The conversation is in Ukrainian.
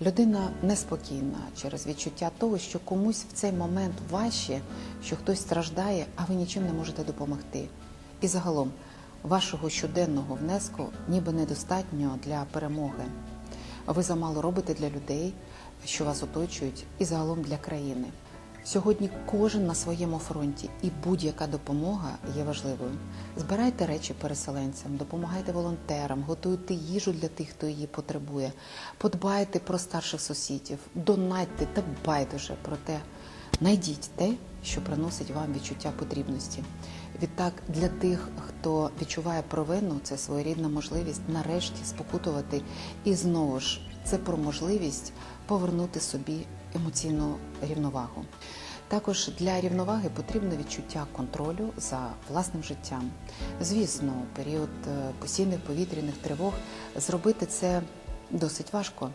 Людина неспокійна через відчуття того, що комусь в цей момент важче, що хтось страждає, а ви нічим не можете допомогти. І загалом вашого щоденного внеску ніби недостатньо для перемоги. Ви замало робите для людей, що вас оточують, і загалом для країни. Сьогодні кожен на своєму фронті, і будь-яка допомога є важливою. Збирайте речі переселенцям, допомагайте волонтерам, готуйте їжу для тих, хто її потребує, подбайте про старших сусідів, донатьте та байдуже про те. Найдіть те, що приносить вам відчуття потрібності. Відтак, для тих, хто відчуває провину, це своєрідна можливість нарешті спокутувати. І знову ж це про можливість повернути собі емоційну рівновагу. Також для рівноваги потрібно відчуття контролю за власним життям. Звісно, період е, постійних повітряних тривог зробити це досить важко.